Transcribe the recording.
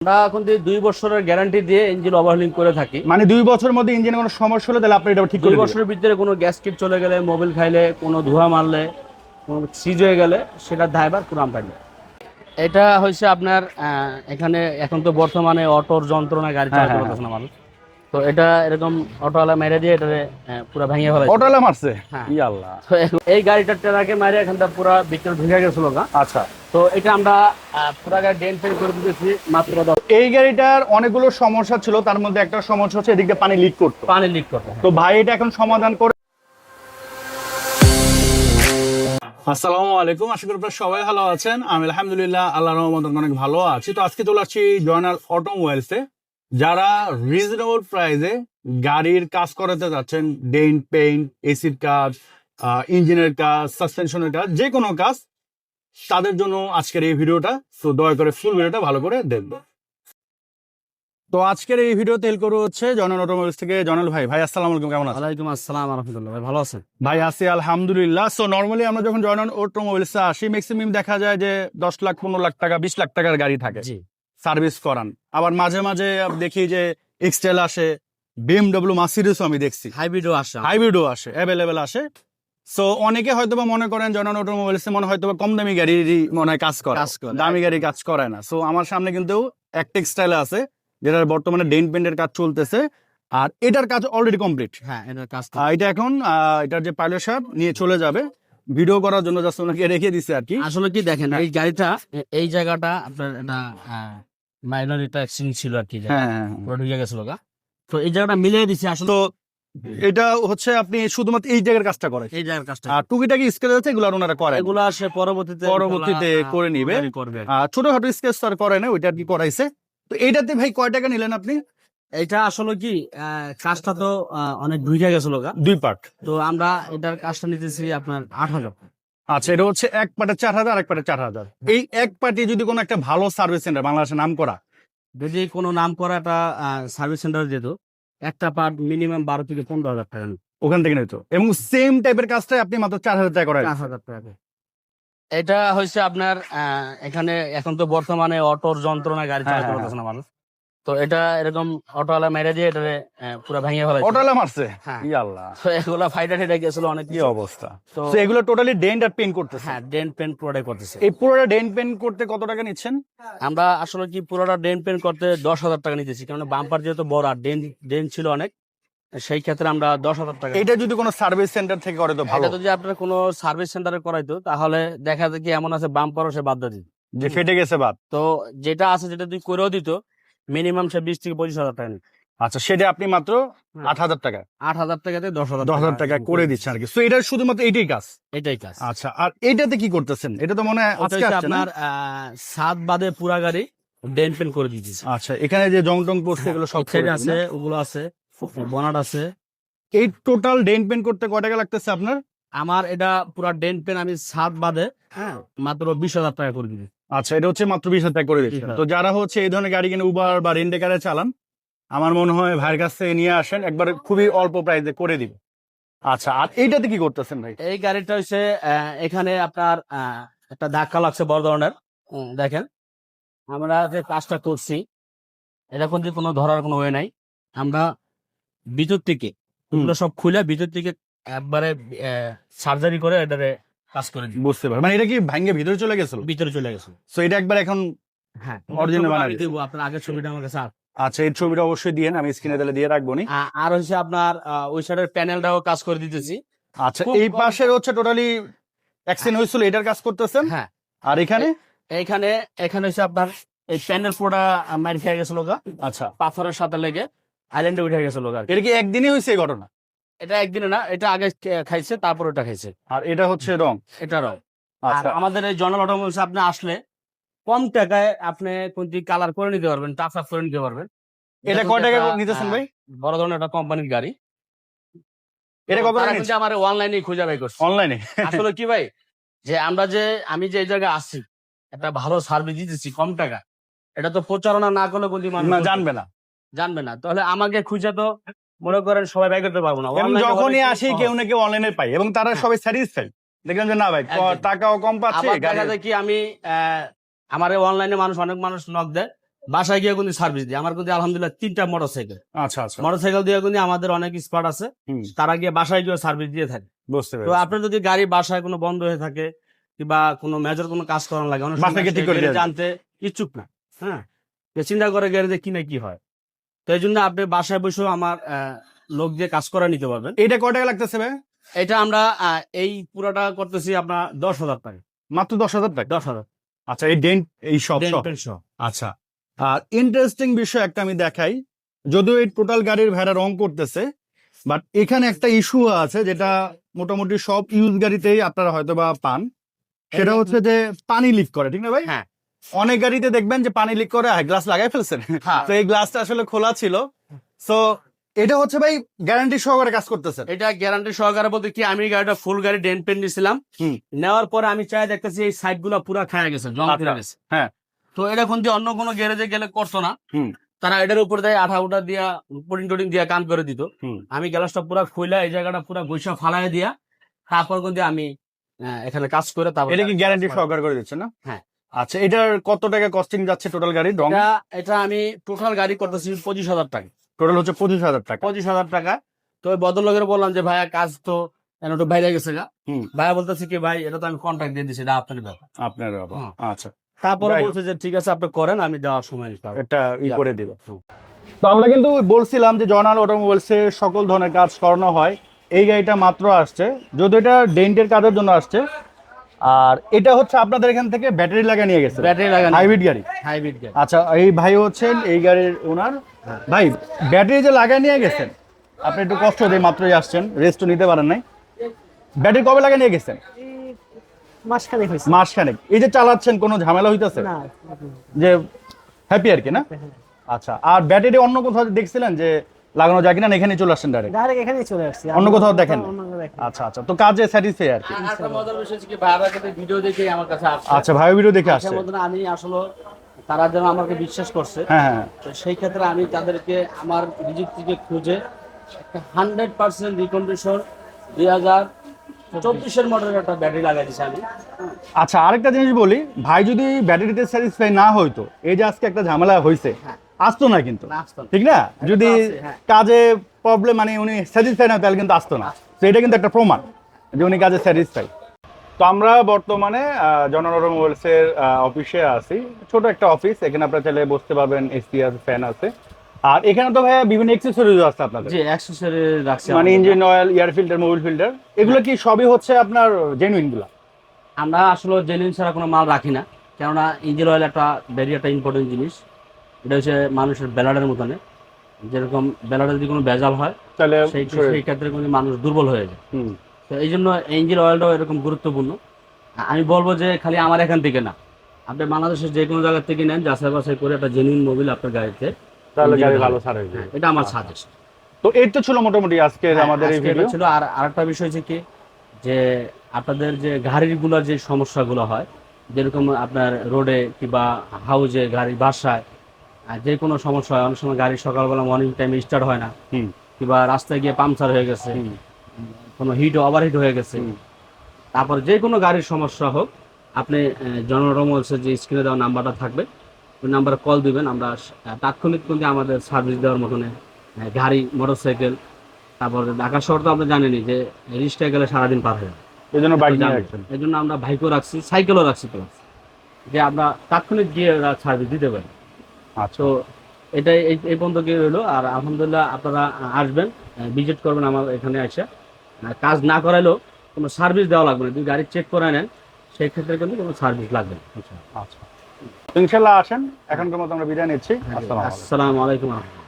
আমরা এখন দিয়ে দুই বছরের গ্যারান্টি দিয়ে ইঞ্জিন ওভারহলিং করে থাকি মানে দুই বছর মধ্যে ইঞ্জিনে কোনো সমস্যা হলে তাহলে আপনি এটা ঠিক দুই বছরের ভিতরে কোনো গ্যাস কিট চলে গেলে মোবিল খাইলে কোনো ধোঁয়া মারলে কোনো সিজ হয়ে গেলে সেটা ড্রাইভার পুরাম পাইলে এটা হয়েছে আপনার এখানে এখন তো বর্তমানে অটোর যন্ত্রণা গাড়ি হ্যাঁ, চালাতে হ্যাঁ, পারতেছে না মানুষ। তো এটা এরকম অটোওয়ালা মেরে দিয়ে এটা পুরো ভেঙে ফেলা অটোলা মারছে? হ্যাঁ। আল্লাহ এই গাড়িটার ট্রাকে মারে এখানটা পুরো ভিতরে ঢুকে গেছিল আচ্ছা। তো এটা আমরা পুরা গাড়ি ডেন ফেল করে দিতেছি মাত্র এই গাড়িটার অনেকগুলো সমস্যা ছিল তার মধ্যে একটা সমস্যা হচ্ছে এদিক পানি লিক করতো। পানি লিক করতে। তো ভাই এটা এখন সমাধান করে আসসালামু আলাইকুম আশা করি আপনারা সবাই ভালো আছেন। আমি আলহামদুলিল্লাহ আল্লাহ রহমত অনেক ভালো আছি। তো আজকে চলে আসছি জয়নাল অটোমোবাইলসে যারা রিজনেবল প্রাইসে গাড়ির কাজ করাতে যাচ্ছেন ডেন্ট পেইন্ট এসির কাজ ইঞ্জিনের কাজ সাসপেনশনের কাজ যে কোনো কাজ তাদের জন্য আজকের এই ভিডিওটা তো দয়া করে ফুল ভিডিওটা ভালো করে দেখব। তো আজকের এই ভিডিওতে হেল্প করব হচ্ছে জয়নাল অটোমোবাইলস থেকে। জয়নাল ভাই ভাই আসসালামু আলাইকুম কেমন আছেন? ওয়ালাইকুম আসসালাম রহমতুল্লাহ ভাই ভালো আছেন? ভাই আছি আলহামদুলিল্লাহ। সো নর্মালি আমরা যখন জয়নন অটোমোবাইলসে আসি ম্যাক্সিমাম দেখা যায় যে দশ লাখ পনেরো লাখ টাকা বিশ লাখ টাকার গাড়ি থাকে জি। সার্ভিস করান। আবার মাঝে মাঝে দেখি যে এক্সটেল আসে বিএমডব্লিউ মার্সিডিসও আমি দেখছি। হাইব্রিডও আসে। হাইব্রিডও আসে অ্যাভেলেবেল আসে। সো অনেকে হয়তো বা মনে করেন জয়নন অটোমোবাইলসে মনে হয়তো বা কম দামি গাড়িরই মনে হয় কাজ করে। দামি গাড়ি কাজ করে না। সো আমার সামনে কিন্তু এক টেক্সটাইল আছে যেটার বর্তমানে ডেন্ট পেন্টের কাজ চলতেছে। আর এটার কাজ অলরেডি কমপ্লিট হ্যাঁ এটার কাজ এটা এখন এটার যে পাইলট সাহেব নিয়ে চলে যাবে। ভিডিও করার জন্য জাস্ট ওনাকে রেখে দিছে আর কি। আসলে কি দেখেন এই গাড়িটা এই জায়গাটা আপনার এটা মাইনর এটা অ্যাক্সিডেন্ট ছিল আর কি হ্যাঁ হ্যাঁ হ্যাঁ। ঢুকে গেছিল তো এই জায়গাটা মিলিয়ে দিছি আসলে। তো এটা হচ্ছে আপনি শুধুমাত্র এই জায়গার কাজটা করে এই জায়গার কাজটা আর টুকিটাকি স্কেচ আছে এগুলো আর ওনারা করে এগুলো আসে পরবর্তীতে পরবর্তীতে করে নিবে। করবে। ছোটখাটো স্কেচ তো আর করে না ওইটা আর কি করাইছে। তো এইটাতে ভাই কয় টাকা নিলেন আপনি? এটা আসলে কি কাজটা তো অনেক ঢুকে গেছিল গা। দুই পার্ট। তো আমরা এটার কাজটা নিতেছি আপনার আট হাজার। আচ্ছা এটা হচ্ছে এক পার্টে চার হাজার এক পার্টে চার হাজার। এই এক পার্টি যদি কোনো একটা ভালো সার্ভিস সেন্টার বাংলাদেশে নাম করা যদি কোনো নাম করা একটা সার্ভিস সেন্টার যেত একটা পার্ট মিনিমাম বারো থেকে পনেরো হাজার টাকা ওখান থেকে নিত এবং সেম টাইপের কাজটাই আপনি মাত্র চার হাজার টাকা করেন চার হাজার টাকা। এটা হচ্ছে আপনার আহ, এখানে এখন তো বর্তমানে অটোর যন্ত্রণা গাড়ি হ্যাঁ, চালাতে হ্যাঁ, পারতেছে না মানুষ। তো এটা এরকম অটোওয়ালা মেরে দিয়ে এটা পুরো ভেঙে ফেলাইছে। অটোলা মারছে? হ্যাঁ। ই আল্লাহ তো এগুলা ফাইটা ঠেটে গেছিল অনেক কি অবস্থা? তো এগুলো টোটালি ডেন্ট আর পেন্ট করতেছে। হ্যাঁ ডেন্ট পেন্ট পুরোটাই করতেছে। এই পুরোটা ডেন্ট পেন্ট করতে কত টাকা নিচ্ছেন? আমরা আসলে কি পুরোটা ডেন্ট পেন্ট করতে দশ হাজার টাকা নিতেছি কারণ বাম্পার যেহেতু বড় আর ডেন্ট ডেন্ট ছিল অনেক সেই ক্ষেত্রে আমরা দশ হাজার টাকা এটা যদি কোনো সার্ভিস সেন্টার থেকে করে তো ভালো। যদি আপনার কোনো সার্ভিস সেন্টারে করাইতো তাহলে দেখা যায় কি এমন আছে বাম্পারও সে বাদ দিত। যে ফেটে গেছে বাদ। তো যেটা আছে যেটা তুই করেও দিত মিনিমাম সে বিশ থেকে পঁচিশ হাজার টাকা আচ্ছা সেটা আপনি মাত্র হ্যাঁ। আট হাজার টাকা। আট হাজার টাকাতে দশ হাজার দশ হাজার টাকা করে দিচ্ছেন আর কি। তো এটা শুধুমাত্র এইটাই কাজ? এটাই কাজ। আচ্ছা আর এটাতে কি করতেছেন? এটা তো মনে হয়? আপনার সাত বাদে পুরা গাড়ি পেন্ট করে দিতেছে আচ্ছা এখানে যে জং টং পড়ছে এগুলো সব আছে ওগুলো আছে বনাট আছে। এই টোটাল ডেন্ট পেন্ট করতে কয় টাকা লাগতেছে আপনার? আমার এটা পুরা ডেন্ট পেন আমি সাত বাদে হ্যাঁ। মাত্র বিশ হাজার টাকা করে দিবি। আচ্ছা এটা হচ্ছে মাত্র বিশ হাজার করে দিচ্ছেন। 20,000 তো যারা হচ্ছে এই ধরনের গাড়ি কিনে উবার বা রেন্টে কারে চালান আমার মনে হয় ভাইয়ের কাছ থেকে নিয়ে আসেন একবার খুবই অল্প প্রাইসে করে দিবে। আচ্ছা আর এইটাতে কি করতেছেন ভাই? এই গাড়িটা হচ্ছে এখানে আপনার একটা ধাক্কা লাগছে বড় ধরনের। দেখেন আমরা যে কাজটা করছি এটা কিন্তু কোনো ধরার কোনো ওয়ে নাই। আমরা ভিতর থেকে এগুলো সব খুলে ভিতর থেকে একবারে সার্জারি করে এটারে কাজ করে দিই বুঝতে পারি মানে এটা কি ভাঙ্গে ভিতরে চলে গেছিল? ভিতরে চলে গেছে সো এটা একবার এখন হ্যাঁ। ছবি বানাই দেবো আপনার আগের ছবিটা আমার কাছে আচ্ছা এই ছবিটা অবশ্যই দিয়ে আমি স্ক্রিনে তাহলে দিয়ে রাখব নি। আর হচ্ছে আপনার ওই সাইডের প্যানেলটাও কাজ করে দিতেছি। আচ্ছা এই পাশের হচ্ছে টোটালি অ্যাক্সিডেন্ট হয়েছিল এটার কাজ করতেছেন? হ্যাঁ। আর এখানে? এইখানে এখানে হচ্ছে আপনার এই প্যানেল পুরোটা মারি খেয়ে গেছিল আচ্ছা। পাথরের সাথে লেগে আইল্যান্ডে উঠে গেছিল এটা কি একদিনই হয়েছে এই ঘটনা? এটা একদিনে না এটা আগে খাইছে তারপর ওটা খাইছে। আর এটা হচ্ছে রং? এটারও আর আচ্ছা। আমাদের এই জনাল অটোমোবাইলস আপনি আসলে কম টাকায় আপনি কোনটি কালার করে নিতে পারবেন টাচ আপ করে নিতে পারবেন। এটা কয় টাকা নিতেছেন ভাই? বড় ধরনের একটা কোম্পানির গাড়ি। এটা কত টাকা কিন্তু আমার অনলাইনে খুঁজে বাই করছে। অনলাইনে? আসলে কি ভাই যে আমরা যে আমি যে এই জায়গায় আসছি একটা ভালো সার্ভিস দিতেছি কম টাকা এটা তো প্রচারণা না করলে কোনটি মানুষ না জানবে না। জানবে না। তাহলে আমাকে খুঁজে তো মনে করেন সবাই বাই করতে পারব না। যখনই আসি কেউ না কেউ অনলাইনে পাই এবং তারা হ্যাঁ। সবাই স্যাটিসফাই দেখলাম যে না ভাই টাকাও কম পাচ্ছে দেখা যায় কি আমি আমার অনলাইনে মানুষ অনেক মানুষ নক দেয় বাসায় গিয়ে কিন্তু সার্ভিস দিই। আমার কিন্তু আলহামদুলিল্লাহ তিনটা মোটরসাইকেল আচ্ছা আচ্ছা। মোটরসাইকেল দিয়ে কিন্তু আমাদের অনেক স্পট আছে। তারা গিয়ে বাসায় গিয়ে সার্ভিস দিয়ে থাকে। বুঝতে তো আপনার যদি গাড়ি বাসায় কোনো বন্ধ হয়ে থাকে কিংবা কোনো মেজর কোনো কাজ করানো লাগে অনেক। জানতে ইচ্ছুক না। হ্যাঁ। চিন্তা করে গ্যারেজে কি না কি হয়। তো এই জন্য আপনি বাসায় বসেও আমার লোক দিয়ে কাজ করা নিতে পারবেন। এটা কয় টাকা লাগতেছে ভাই? এটা আমরা এই পুরোটা করতেছি আপনার দশ হাজার টাকা। মাত্র দশ হাজার টাকা? দশ হাজার। আচ্ছা এই ডেন্ট এই সব। আচ্ছা। আর ইন্টারেস্টিং বিষয় একটা আমি দেখাই। যদিও এই টোটাল গাড়ির ভেড়া রং করতেছে বাট এখানে একটা ইস্যু আছে যেটা মোটামুটি সব ইউজ গাড়িতেই আপনারা হয়তো বা পান। সেটা হচ্ছে যে পানি লিক করে ঠিক না ভাই? হ্যাঁ। অনেক গাড়িতে দেখবেন যে পানি লিক করে গ্লাস লাগাই ফেলছেন হ্যাঁ তো এই গ্লাসটা আসলে খোলা ছিল সো এটা হচ্ছে ভাই গ্যারান্টি সহকারে কাজ করতেছে এটা গ্যারান্টি সহকারে বলতে কি আমি গাড়িটা ফুল গাড়ি ডেন্ট পেন্ট নিয়েছিলাম হুম। নেওয়ার পরে আমি চাই দেখতেছি এই সাইডগুলা পুরা খায় গেছে জং আচ্ছা, গেছে হ্যাঁ। তো এটা কোন যে অন্য কোনো গ্যারেজে গেলে করছ না হুম। তারা এটার উপর দিয়ে আঠা উঠা দিয়া পুডিং টুডিং দিয়া কাম করে দিত। আমি গ্যালাসটা পুরা খুইলা এই জায়গাটা পুরা গৈসা ফালাই দিয়া তারপর কিন্তু আমি এখানে কাজ করে তারপর এটা কি গ্যারান্টি সহকারে করে দিচ্ছে না হ্যাঁ। আচ্ছা এটার কত টাকা কস্টিং যাচ্ছে টোটাল গাড়ি রং? এটা আমি টোটাল গাড়ি করতেছি পঁচিশ হাজার টাকা। টোটাল হচ্ছে পঁচিশ হাজার টাকা। পঁচিশ হাজার টাকা। তো ওই ভদ্রলোকের বললাম যে ভাইয়া কাজ তো একটু বাইরে গেছে গা। ভাইয়া বলতেছে কি ভাই এটা তো আমি কন্ট্রাক্ট দিয়ে দিচ্ছি এটা আপনার ব্যাপার। আপনার। আচ্ছা। তারপরে বলছে যে ঠিক আছে আপনি করেন আমি দেওয়ার সময়। এটা ই করে দিব। তো আমরা কিন্তু বলছিলাম যে জয়নাল অটোমোবাইলস সকল ধরনের কাজ করানো হয়। এই গাড়িটা মাত্র আসছে। যদি এটা ডেন্টের কাজের জন্য আসছে আর এটা হচ্ছে আপনাদের এখান থেকে ব্যাটারি লাগা নিয়ে গেছে। ব্যাটারি লাগানো হাইব্রিড গাড়ি? হাইব্রিড গাড়ি। আচ্ছা এই ভাই হচ্ছেন এই গাড়ির ওনার। ভাই ব্যাটারি যে লাগায় নিয়ে গেছেন আপনি একটু কষ্ট দিয়ে মাত্রই আসছেন রেস্টও নিতে পারেন নাই। ব্যাটারি কবে লাগা নিয়ে গেছেন? মাসখানেক হয়েছে। মাসখানেক। এই যে চালাচ্ছেন কোনো ঝামেলা হইতেছে? না যে হ্যাপি আর কি না? আচ্ছা আর ব্যাটারি অন্য কোথাও দেখছিলেন যে লাগানো যায় কিনা এখানে চলে আসছেন ডাইরেক্ট ডাইরেক্ট এখানেই চলে আসছি। অন্য কোথাও দেখেন? আচ্ছা আচ্ছা। তো কাজে স্যাটিসফাই আর কি। আর মজার বিষয় হচ্ছে কি ভাইয়ারা কিন্তু ভিডিও দেখে আমার কাছে আসছে। আচ্ছা ভাই ভিডিও দেখে আসার আসছে। মতন আমি আসলে তারা যেন আমাকে বিশ্বাস করছে হ্যাঁ হ্যাঁ। তো সেই ক্ষেত্রে আমি তাদেরকে আমার নিজের থেকে খুঁজে একটা হান্ড্রেড পার্সেন্ট রিকন্ডিশন দুই হাজার চব্বিশের মডেলের একটা ব্যাটারি লাগাই দিছি আমি। আচ্ছা আরেকটা জিনিস বলি ভাই যদি ব্যাটারিতে স্যাটিসফাই না হইতো এই যে আজকে একটা ঝামেলা হয়েছে হ্যাঁ। আসতো না কিন্তু। ঠিক না? যদি হ্যাঁ। কাজে প্রবলেম মানে উনি স্যাটিসফাই না তাহলে কিন্তু আসতো না। তো এটা কিন্তু একটা প্রমাণ যে উনি কাজে স্যাটিসফাই তো আমরা বর্তমানে জনরল মোবাইলস এর অফিসে আছি। ছোট একটা অফিস এখানে আপনারা চাইলে বসতে পারবেন এসপিআর ফ্যান আছে। আর এখানে তো ভাইয়া বিভিন্ন এক্সেসরিজ আছে আপনাদের। যে অ্যাক্সেসরি রাখছি মানে engine oil air filter Mobil filter এগুলো কি সবই হচ্ছে আপনার জেনুইনগুলা? আমরা আসলে জেনুইন ছাড়া কোনো মাল রাখি না। কেননা ইঞ্জিন অয়েল একটা ভেরি একটা ইম্পর্টেন্ট জিনিস। এটা হচ্ছে মানুষের ব্যালাডের মতনে। যেরকম ব্যালাডে যদি কোনো ভেজাল হয় তাহলে সেই সেই ক্ষেত্রে কিন্তু মানুষ দুর্বল হয়ে যায়। হুম, তো এই জন্য ইঞ্জিন অয়েলটাও এরকম গুরুত্বপূর্ণ। আমি বলব যে খালি আমার এখান থেকে না। আপনি বাংলাদেশের যে কোনো জায়গা থেকে নেন যাচাই বাছাই করে একটা জেনুইন মোবিল আপনার গাড়িতে তাহলে গাড়ি ভালো। ছাড় হয়ে হ্যাঁ, এটা আমার সাজেস্ট তো এই তো ছিল মোটামুটি আজকের আমাদের এই ভিডিও ছিল। আর আরেকটা বিষয় হচ্ছে কি যে আপনাদের যে গাড়িগুলো যে সমস্যাগুলো হয় যেরকম আপনার রোডে কিংবা হাউজে গাড়ি বাসায় আর যে কোনো সমস্যা হয় অনেক সময় গাড়ি সকালবেলা মর্নিং টাইমে স্টার্ট হয় না। কিংবা রাস্তায় গিয়ে পাংচার হয়ে গেছে কোনো হিট ওভারহিট হয়ে গেছে। তারপর যে কোনো গাড়ির সমস্যা হোক আপনি জনরমলসের যে স্ক্রিনে দেওয়া নাম্বারটা থাকবে ওই নাম্বারে কল দিবেন। আমরা তাৎক্ষণিক কিন্তু আমাদের সার্ভিস দেওয়ার মতনে গাড়ি মোটরসাইকেল তারপর ঢাকা শহর তো আপনি জানেনই যে রিক্সায় গেলে সারাদিন পার হয়ে। এই জন্য বাইক এই জন্য আমরা বাইকও রাখছি সাইকেলও রাখছি প্লাস যে আমরা তাৎক্ষণিক গিয়ে সার্ভিস দিতে পারি। তো এটাই এই পর্যন্ত গিয়ে রইল? আর আলহামদুলিল্লাহ আপনারা আসবেন ভিজিট করবেন আমার এখানে এসে। কাজ না করাইলেও কোনো সার্ভিস দেওয়া লাগবে না। যদি গাড়ি চেক করে নেন সেই ক্ষেত্রে কিন্তু কোনো সার্ভিস লাগবে না। আচ্ছা। আচ্ছা ইনশাল্লাহ আসেন। এখনকার মতো আমরা বিদায় নিচ্ছি। আসসালামু আলাইকুম। আসসালামু আলাইকুম।